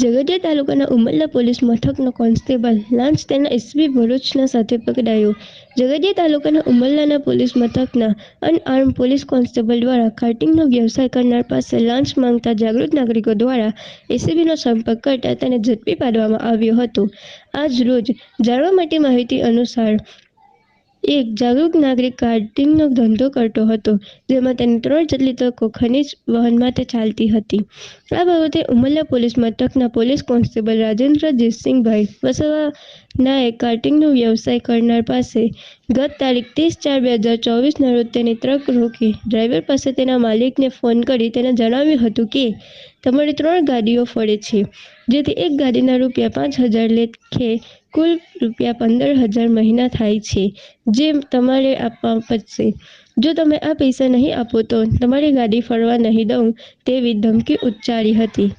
ઝઘડિયા તાલુકાના Umrala police મથકનો constable લાંચ તેના એસબી ભરૂચના સાથે પકડાયો. ઝઘડિયા તાલુકાના ઉમરલાના પોલીસ મથકના અનઆર્મ પોલીસ કોન્સ્ટેબલ દ્વારા કાર્ટિંગનો વ્યવસાય કરનાર પાસે લાંચ માંગતા જાગૃત નાગરિકો દ્વારા એસીબીનો સંપર્ક કરતા તેને ઝડપી પાડવામાં આવ્યો હતો. આજ રોજ જાણવા માટે માહિતી અનુસાર એક જાગૃત નાગરિક કાર્ટિંગનો ધંધો કરતો હતો, જેમાં તેની ત્રણ જેટલી ટ્રકો ખનીજ વહન માટે ચાલતી હતી. આ બાબતે ઉમરલા પોલીસ મથકના પોલીસ કોન્સ્ટેબલ રાજેન્દ્ર જીતસિંહભાઈ વસાવાનાએ કાર્ટિંગનો વ્યવસાય કરનાર પાસે ગત તારીખ ત્રીસ ચાર બે હજાર ચોવીસના રોજ તેની ટ્રક રોકી ડ્રાઈવર પાસે તેના માલિકને ફોન કરી તેને જણાવ્યું હતું કે, તમારી ત્રણ ગાડીઓ ફળે છે, જેથી એક ગાડીના રૂપિયા પાંચ હજાર લેખે કુલ રૂપિયા પંદર હજાર મહિના થાય છે, જે તમારે આપવા પડશે. જો તમે આ પૈસા નહીં આપો તો તમારી ગાડી ફરવા નહીં દઉં તેવી ધમકી ઉચ્ચારી હતી.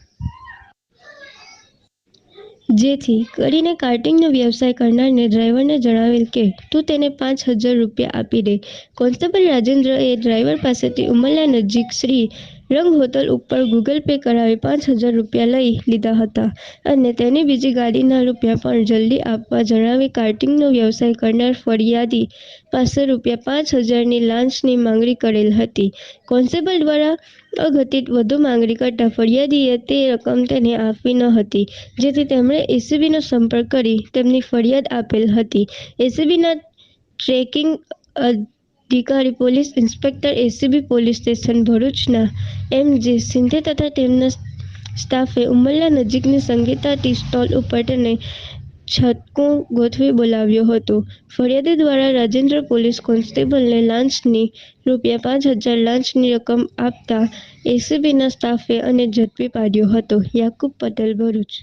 જેથી કરીને કાર્ટિંગનો વ્યવસાય કરનારને ડ્રાઈવરને જણાવેલ કે, તું તેને પાંચ હજાર રૂપિયા આપી દે. કોન્સ્ટેબલ રાજેન્દ્રએ ડ્રાઈવર પાસેથી ઉમરલા નજીક શ્રી રંગ હોટલ ઉપર ગૂગલ પે કરાવી પાંચ હજાર રૂપિયા લઈ લીધા હતા અને તેની બીજી ગાડીના રૂપિયા પણ જલ્દી આપવા જણાવી કાર્ટિંગનો વ્યવસાય કરનાર ફરિયાદી પાસે રૂપિયા પાંચ હજારની લાંચની માંગણી કરેલ હતી. કોન્સ્ટેબલ દ્વારા અઘટિત વધુ માંગણી કરતા ફરિયાદીએ તે રકમ તેને આપવી ન હતી, જેથી તેમણે એસીબીનો સંપર્ક કરી તેમની ફરિયાદ આપેલ હતી. એસીબીના ટ્રેકિંગ અધિકારી police inspector ACB police station ભરૂચના એમ જે સિંધે તથા તેમના સ્ટાફે ઉમરલા નજીકની સંગીતા ટી સ્ટોલ ઉપર તેને છટકું ગોઠવી બોલાવ્યો હતો. ફરિયાદી દ્વારા રાજેન્દ્ર પોલીસ કોન્સ્ટેબલને લાંચની રૂપિયા પાંચ હજાર લાંચની રકમ આપતા એસીબીના સ્ટાફે અને ઝડપી પાડ્યો હતો. યાકુબ પટેલ, ભરૂચ.